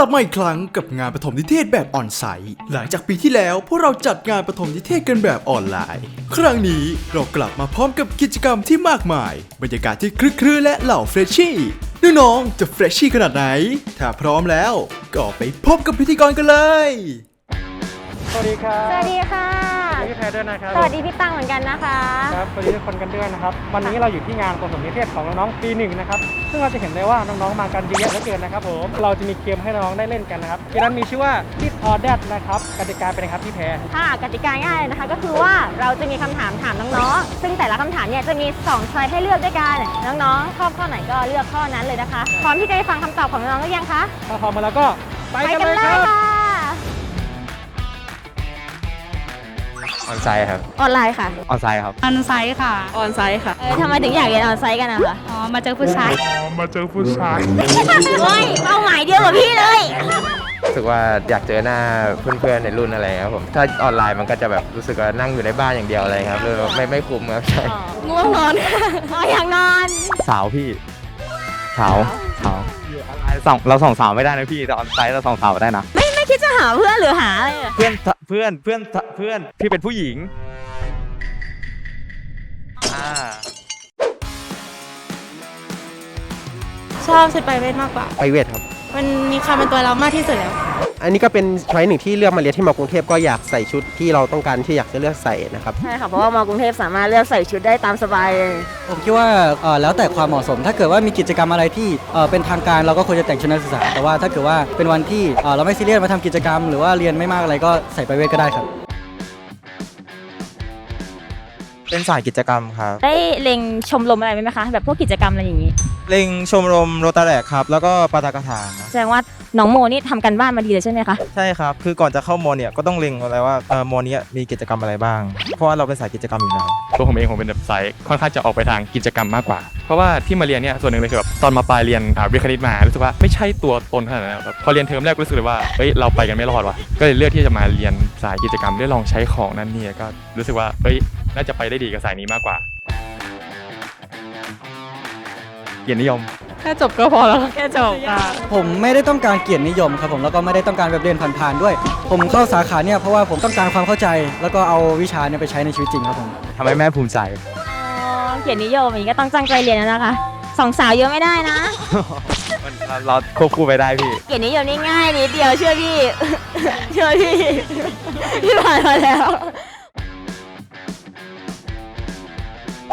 ลับมาอีกครั้งกับงานประถมนิเทศแบบออนไซต์หลังจากปีที่แล้วพวกเราจัดงานประถมนิเทศกันแบบออนไลน์ ครั้งนี้เรากลับมาพร้อมกับกิจกรรมที่มากมาย บรรยากาศที่คลึกครื้นและเหล่าเฟรชชี่น้องๆจะเฟรชชี่ขนาดไหน ถ้าพร้อมแล้ว ก็ไปพบกับพิธีกรกันเลย สวัสดีครับ สวัสดีค่ะสวัสดีพี่แพ รด้วยนะครับสวัสดีพี่ตังเหมือนกันนะคะครับสวัสดีทุกคนกันด้วยนะครับ วันนี้เราอยู่ที่งานประถมนิเทศของน้องๆปีหนึ่งนะครับ ซึ่งเราจะเห็นได้ว่าน้องๆมากันเยอะแยะเหลือเกินนะครับผม เราจะมีเกมให้น้องๆได้เล่นกันนะครับเกมนั้นมีชื่อว่า Hit or That นะครับกติกาเป็นไงครับพี่แพรค่ะกติกาง่ายเลยนะคะ ก็คือว่าเราจะมีคำถามถามน้องๆ ซึ่งแต่ละคำถามเนี่ยจะมี2ช้อยให้เลือกด้วยกัน น้องๆชอบข้อไหนก็เลือกข้อนั้นเลยนะคะ พร้อมที่จะไปฟังคำตอบของน้องๆหรือยังคะถ้าพร้อมมาแล้วก็ไปกันเลยครับ ออนไซต์ครับ ออนไลน์ค่ะ ออนไซต์ครับ ออนไซต์ค่ะ ออนไซต์ค่ะ เออทำไมถึงอยากเรียนออนไซต์กันอะคะอ๋อ มาเจอผู้ชาย เฮ้ย เป้าหมายเดียวกับพี่เลย รู้สึกว่าอยากเจอหน้าเพื่อนๆในรุ่นอะไรครับผม ถ้าออนไลน์มันก็จะแบบรู้สึกว่านั่งอยู่ในบ้านอย่างเดียวอะไรครับเลยไม่ไม่คุ้มครับใช่ง่วงนอนอ๋ออยากนอน สาวพี่ สาว สาวส่องเราส่องสาวไม่ได้นะพี่แต่ออนไซต์เราส่องสาวได้นะไม่ไม่คิด จะหาเพื่อนหรือหาอะไรอะเพื่อนเพื่อนเพื่อนเพื่อนพี่เป็นผู้หญิงอ่าชอบชุดไปเวทมากกว่า ไปเวทครับ มันมีความเป็นตัวเรามากที่สุดแล้ว อันนี้ก็เป็นช้อยหนึ่งที่เลือกมาเรียนที่มอกรุงเทพก็อยากใส่ชุดที่เราต้องการที่อยากจะเลือกใส่นะครับ ใช่ค่ะ เพราะว่ามอกรุงเทพสามารถเลือกใส่ชุดได้ตามสบายเลยผมคิดว่าเอ่อแล้วแต่ความเหมาะสม ถ้าเกิดว่ามีกิจกรรมอะไรที่เอ่อเป็นทางการเราก็ควรจะแต่งชุดนักศึกษา แต่ว่าถ้าเกิดว่าเป็นวันที่เอ่อเราไม่ซีเรียสมาทำกิจกรรม หรือว่าเรียนไม่มากอะไรก็ใส่ไปเวทก็ได้ครับ เป็นสายกิจกรรมครับ ได้เล็งชมรมอะไรไหมคะ แบบพวกกิจกรรมอะไรอย่างนี้ เล็งชมรมโรตาแรกครับ แล้วก็ปาตากถาแสดงว่าน้องโมนี่ทำกันบ้านมาดีเลยใช่ไหมคะ ใช่ครับ คือก่อนจะเข้าโมเนี่ยก็ต้องเล็งอะไรว่าเออโมเนี้ยมีกิจกรรมอะไรบ้าง เพราะว่าเราเป็นสายกิจกรรมอยู่แล้ว ตัวผมเองผมเป็นแบบสายค่อนข้างจะออกไปทางกิจกรรมมากกว่าเพ ราะว่าที่มาเรียนเนี่ยส่วนหนึ่งเลยคือแบบตอนมาปลายเรียนอ่าวิทย์คณิตมารู้สึกว่าไม่ใช่ตัวตนขนาดนั้นแบบพอเรียนเทอมแรกก็รู้สึกเลยว่าเฮ้ยเราไปกันไม่รอดว่ะก็เลยเลือกที่จะมาเรียนสายกิจกรรมได้ลองใช้ของนั่นนี่ก็รู้สึกว่าเฮ้ยน่าจะไปได้ดีกับสายนี้มากกว่าเกียรตินิยมแค่จบก็พอแล้วแค่จบค่ะผมไม่ได้ต้องการเกียรตินิยมครับผมแล้วก็ไม่ได้ต้องการแบบเรียนผ่านๆด้วย ผมเข้าสาขาเนี่ยเพราะว่าผมต้องการความเข้าใจ แล้วก็เอาวิชาเนี่ยไปใช้ในชีวิตจริงครับผมทำให้แม่ภูมิใจอ๋อ เกียรตินิยมอย่างนี้ก็ต้องตั้งใจเรียนแล้วนะคะสองสาวเยอะไม่ได้นะ มันเราเราควบคู่ไปได้พี่เกียรตินิยมนี่ง่ายนิดเดียวเชื่อพี่ เชื่อพี่พี่ผ่านมาแล้ว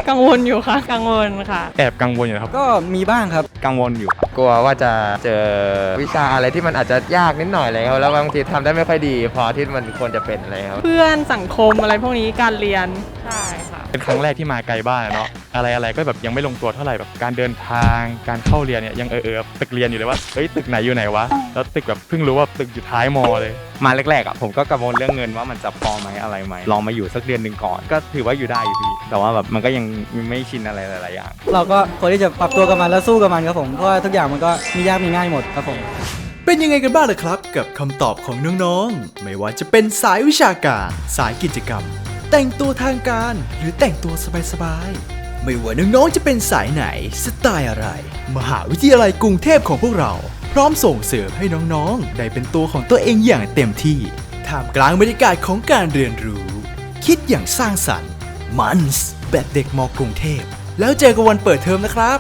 กังวลอยู่ค่ะ กังวลค่ะ แอบกังวลอยู่นะครับก็มีบ้างครับ กังวลอยู่ครับกลัวว่าจะเจอวิชาอะไรที่มันอาจจะยากนิดหน่อยอะไรครับแล้วบางทีทำได้ไม่ค่อยดี พอที่มันควรจะเป็นอะไรครับเพื่อนสังคมอะไรพวกนี้การเรียนใช่ค่ะ เป็นครั้งแรกที่มาไกลบ้านอะเนาะอะไรอะไรก็แบบยังไม่ลงตัวเท่าไหร่แบบการเดินทางการเข้าเรียนเนี่ยยังเออเออตึกเรียนอยู่เลยว่าเฮ้ยตึกไหนอยู่ไหนวะแล้วตึกแบบเพิ่งรู้ว่าตึกอยู่ท้ายมอเลย มาแรกๆอะผมก็กังวลเรื่องเงินว่ามันจะพอไหมอะไรไหมลองมาอยู่สักเดือนหนึ่งก่อน ก็ถือว่าอยู่ได้อยู่พี่แต่ว่าแบบมันก็ยังไม่ชินอะไรหลายๆอย่าง เราก็ควรที่จะปรับตัวกับมันแล้วสู้กับมันครับผมเพราะว่าทุกอย่างมันก็มียากมีง่ายหมดครับผม เป็นยังไงกันบ้างล่ะครับ กับคำตอบของน้องๆ ไม่ว่าจะเป็นสายวิชาการ สายกิจกรรม แต่งตัวทางการหรือแต่งตัวสบายๆ ไม่ว่าน้องๆจะเป็นสายไหนสไตล์อะไร มหาวิทยาลัยกรุงเทพของพวกเรา พร้อมส่งเสริมให้น้องๆ ได้เป็นตัวของตัวเองอย่างเต็มที่ท่ามกลางบรรยากาศของการเรียนรู้ คิดอย่างสร้างสรรค์มันส์แบบเด็กมกรุงเทพ แล้วเจอกันวันเปิดเทอมนะครับ